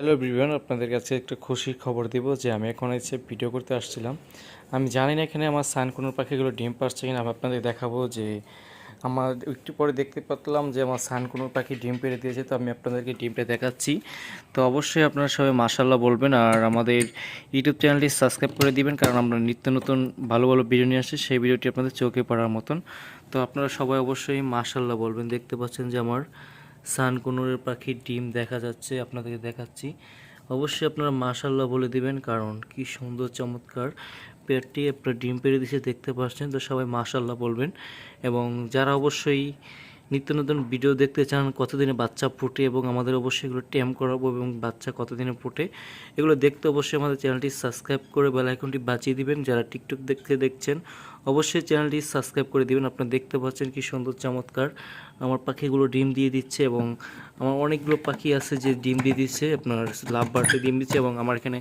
Hello ব্রিভান আপনাদের কাছে একটা খুশির খবর দিব যে আমি এখন এসে ভিডিও করতে আসছিলাম। আমি জানি না এখানে আমার সানকুনোর পাখিগুলো ডিম পারছে কিনা, আমি আপনাদের দেখাবো যে আমার একটু পরে দেখতে পাতলাম যে আমার সানকুনোর পাখি ডিম পেড়ে দিয়েছে, তো আমি আপনাদেরকে ডিমটা দেখাচ্ছি। তো অবশ্যই আপনারা সবাই মাশাল্লাহ বলবেন আর আমাদের ইউটিউব চ্যানেলটি সাবস্ক্রাইব করে দিবেন, কারণ আমরা নিত্য নতুন ভালো ভালো ভিডিও নিয়ে আসছি, সেই ভিডিওটি আপনাদের চোখে পড়ার মতন। তো আপনারা সবাই অবশ্যই মাশাল্লাহ বলবেন, দেখতে পাচ্ছেন যে আমার সানকুনুরের পাখির ডিম দেখা যাচ্ছে, আপনাদেরকে দেখাচ্ছি। অবশ্যই আপনারা মাশাল্লাহ বলে দিবেন, কারণ কি সুন্দর, চমৎকার পেটটি আপনার ডিম পেড়ে দিছে, দেখতে পাচ্ছেন, তো সবাই মাশাল্লাহ বলবেন। এবং যারা অবশ্যই নিত্য নতুন ভিডিও দেখতে চান, কতদিনে বাচ্চা ফুটে এবং আমাদের অবশ্যই এগুলো টেম করাবো এবং বাচ্চা কতদিনে ফুটে, এগুলো দেখতে অবশ্যই আমাদের চ্যানেলটি সাবস্ক্রাইব করে বেল আইকনটি বাঁচিয়ে দিবেন। যারা টিকটক দেখতে দেখছেন, অবশ্যই চ্যানেলটি সাবস্ক্রাইব করে দিবেন। আপনারা দেখতে পাচ্ছেন কি সুন্দর, চমৎকার। আমার পাখিগুলো ডিম দিয়ে দিচ্ছে এবং আমার অনেকগুলো পাখি আছে যে ডিম দিয়ে দিচ্ছে, আপনার লাভ বাড়তে ডিম দিচ্ছে এবং আমার এখানে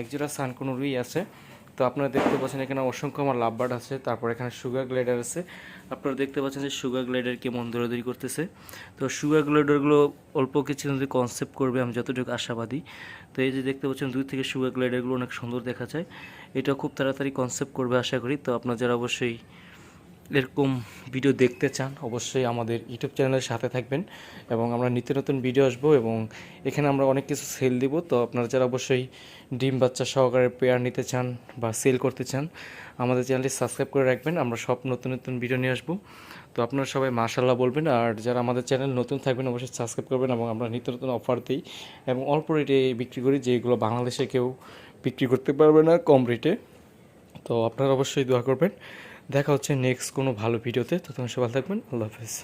একজোড়া সানকুনুরই আছে। তো আপনারা দেখতে পাচ্ছেন এখানে অসংখ্য আমার লাভ বার্ড আছে, তারপর এখানে সুগার গ্লাইডার আছে। আপনারা দেখতে পাচ্ছেন যে সুগার গ্লাইডার কেমন দৌড়াদৌড়ি করতেছে। তো সুগার গ্লাইডারগুলো অল্প কিছু যদি কনসেপ্ট করবে, আমি যতটুকু আশাবাদী। তো এই যে দেখতে পাচ্ছেন দুই থেকে সুগার গ্লাইডারগুলো অনেক সুন্দর দেখা যায়। এটা খুব তাড়াতাড়ি কনসেপ্ট করবে আশা করি। তো আপনারা যারা অবশ্যই এরকম ভিডিও দেখতে চান, অবশ্যই আমাদের ইউটিউব চ্যানেলের সাথে থাকবেন এবং আমরা নিত্য নতুন ভিডিও আসব এবং এখানে আমরা অনেক কিছু সেল দিব। তো আপনারা যারা অবশ্যই ডিম বাচ্চা সহকারে পেয়ার নিতে চান বা সেল করতে চান, আমাদের চ্যানেলটি সাবস্ক্রাইব করে রাখবেন। আমরা সব নতুন নতুন ভিডিও নিয়ে আসব। তো আপনারা সবাই মাশাল্লাহ বলবেন আর যারা আমাদের চ্যানেল নতুন থাকবেন, অবশ্যই সাবস্ক্রাইব করবেন এবং আমরা নিত্য নতুন অফার দিই এবং অল্প রেটে বিক্রি করি, যেগুলো বাংলাদেশে কেউ বিক্রি করতে পারবে না কম রেটে তো আপনারা অবশ্যই দোয়া করবেন। দেখা হচ্ছে নেক্সট কোনো ভালো ভিডিওতে ততক্ষণ সবাই থাকবেন আল্লাহ হাফেজ।